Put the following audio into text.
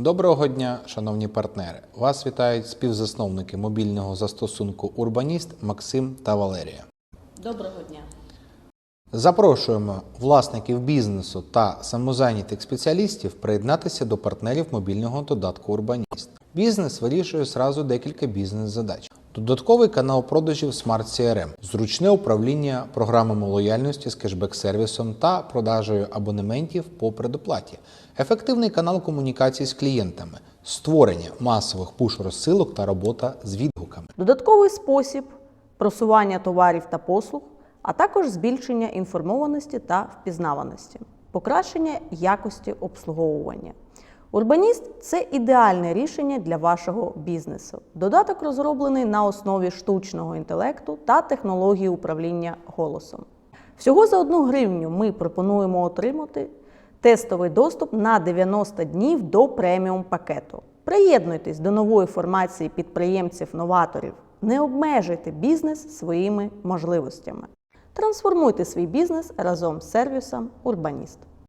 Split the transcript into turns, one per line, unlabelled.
Доброго дня, шановні партнери! Вас вітають співзасновники мобільного застосунку Урбаніст Максим та Валерія.
Доброго дня.
Запрошуємо власників бізнесу та самозайнятих спеціалістів приєднатися до партнерів мобільного додатку Урбаніст. Бізнес вирішує зразу декілька бізнес-задач. Додатковий канал продажів Smart CRM, зручне управління програмами лояльності з кешбек-сервісом та продажею абонементів по предоплаті, ефективний канал комунікації з клієнтами, створення масових пуш-розсилок та робота з відгуками.
Додатковий спосіб просування товарів та послуг, а також збільшення інформованості та впізнаваності, покращення якості обслуговування. Урбаніст це ідеальне рішення для вашого бізнесу. Додаток розроблений на основі штучного інтелекту та технології управління голосом. Всього за одну гривню ми пропонуємо отримати тестовий доступ на 90 днів до преміум пакету. Приєднуйтесь до нової формації підприємців-новаторів. Не обмежуйте бізнес своїми можливостями. Трансформуйте свій бізнес разом з сервісом Урбаніст.